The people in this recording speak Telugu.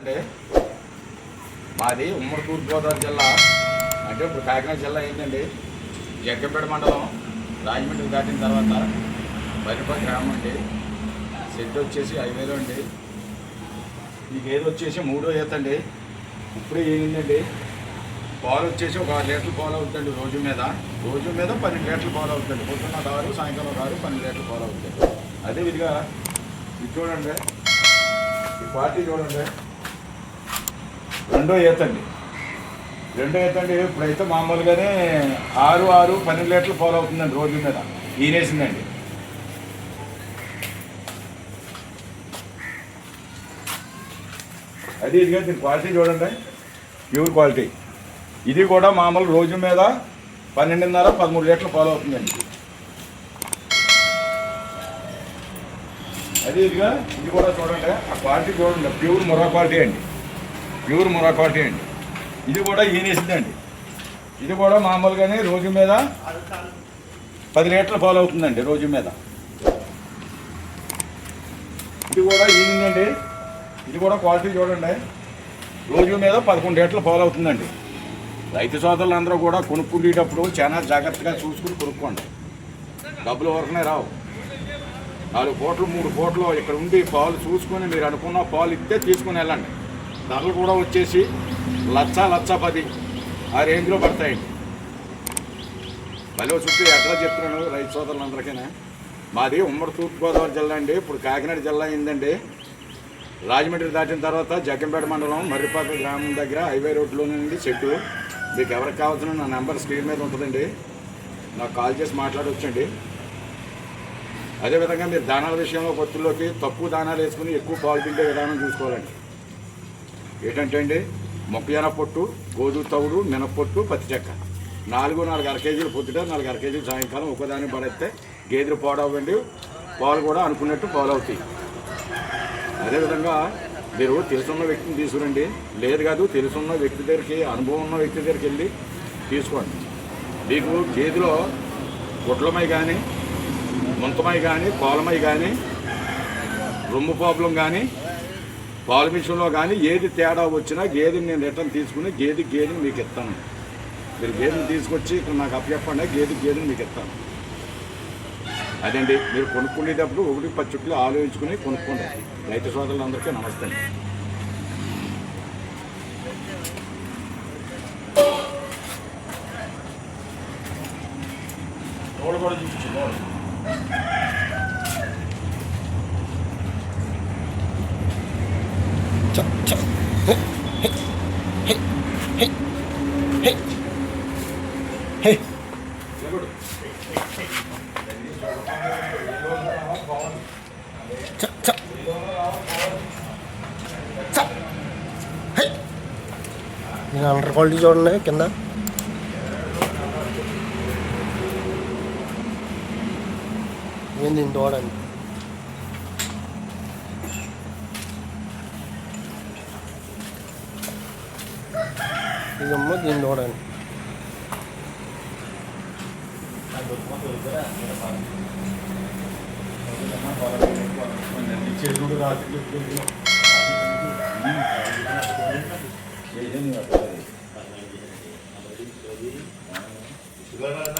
అంటే మాది ఉమ్మడి తూర్పుగోదావరి జిల్లా. అంటే ఇప్పుడు కాకినాడ జిల్లా ఏంటండి? జగ్గంపేట మండలం రాజమండ్రి దాటిన తర్వాత బరిపల్లి గ్రామం అండి. సెట్ వచ్చేసి ఐదు వేలు అండి. ఈ గేదె వచ్చేసి మూడో ఈత అండి. ఇప్పుడే ఏంటండి? పాలు వచ్చేసి ఒక ఆరు లీటర్లు పాలు అవుతుంది రోజు మీద. రోజు మీద పన్నెండు లీటర్లు పాలు అవుతుంది పొద్దున్న కారు సాయంకాలం కారు పన్నెండు లీటర్లు పాలు అవుతుంది అదే విధంగా ఇది చూడండి. ఈ పార్టీ చూడండి. రెండో ఈత అండి రెండో ఈత అండి ఇప్పుడైతే మామూలుగానే ఆరు ఆరు పన్నెండు లీటర్లు ఫాలో అవుతుందండి రోజు మీద. ఈనేసిందండి. అది ఇదిగా దీని క్వాలిటీ చూడండి. ప్యూర్ క్వాలిటీ ఇది కూడా మామూలు రోజు మీద పన్నెండున్నర పదమూడు లీటర్లు ఫాలో అవుతుందండి. అది ఇదిగా ఇది కూడా చూడండి. ఆ క్వాలిటీ చూడండి. ప్యూర్ మురా క్వాలిటీ అండి. ప్యూర్ మురా క్వాలిటీ అండి. ఇది కూడా ఈనేసిందండి ఇది కూడా మామూలుగానే రోజు మీద పది లీటర్లు ఫాలో అవుతుందండి రోజు మీద. ఇది కూడా ఈనిందండి ఇది కూడా క్వాలిటీ చూడండి. రోజు మీద పదకొండు లీటర్లు ఫాలో అవుతుందండి. రైతు సోదరులందరూ కూడా కొనుక్కునేటప్పుడు చాలా జాగ్రత్తగా చూసుకుని కొనుక్కోండి. డబ్బులు వరకునే రావు. నాలుగు కోట్లు మూడు కోట్లు ఇక్కడ ఉండి పాలు చూసుకొని మీరు అనుకున్న పాలు ఇస్తే తీసుకుని వెళ్ళండి. ధరలు కూడా వచ్చేసి లచ్చ లచ్చ పది ఆ రేంజ్లో పడతాయండి మళ్ళీ చుట్టూ ఎట్లా చెప్తున్నాను రైతు సోదరులందరికీ మాది ఉమ్మడి తూర్పుగోదావరి జిల్లా అండి. ఇప్పుడు కాకినాడ జిల్లా అయిందండి. రాజమండ్రి దాటిన తర్వాత జగ్గంపేట మండలం మర్రిపాక గ్రామం దగ్గర హైవే రోడ్లో నుండి చెట్టు. మీకు ఎవరికి కావాల్సిన నా నెంబర్ స్క్రీన్ మీద ఉంటుందండి. నాకు కాల్ చేసి మాట్లాడవచ్చండి అదేవిధంగా మీరు దానాల విషయంలో పొత్తుల్లోకి తక్కువ దానాలు వేసుకుని ఎక్కువ పాలు పిండే విధానం చూసుకోవాలండి. ఏంటంటే అండి మొక్కజొన్న పొట్టు గోధుమ తవుడు మినప్పొట్టు పత్తి చెక్క నాలుగు నాలుగు అర కేజీలు పొద్దుట నాలుగు అర కేజీలు సాయంకాలం ఒకదాన్ని పడేస్తే గేదెలు పాడవండి పాలు కూడా అనుకున్నట్టు పాలు అవుతాయి అదేవిధంగా మీరు తెలుసున్న వ్యక్తిని తీసుకురండి. లేదు కాదు తెలుసున్న వ్యక్తి దగ్గరికి అనుభవం ఉన్న వ్యక్తి దగ్గరికి వెళ్ళి తీసుకోండి. మీకు గేదెలో గుట్లమై కానీ ముంతమై కానీ పాలమై కానీ రొమ్ము ప్రాబ్లం కానీ పాలు మిషన్లో కానీ ఏది తేడా వచ్చినా గేదెని నేను రిటర్న్ తీసుకుని గేదె గేదెని మీకు ఇస్తాను. మీరు గేదెని తీసుకొచ్చి ఇక్కడ నాకు అప్పచెప్పండి గేదె గేదెని మీకు ఇస్తాను. అదండి మీరు కొనుక్కునేటప్పుడు ఒకటి పది చుట్లు ఆలోచించుకుని కొనుక్కోండి. రైతు సోదరులందరికీ నమస్తే. అండి కూడా చూపించు నేను అండర్ క్వాలిటీ చూడండి కింద. ఏంది దీన్ని చూడండి ఇదమ్మా దీన్ని చూడండి చెరువుడు రాత్రి ఇవాళ నాకు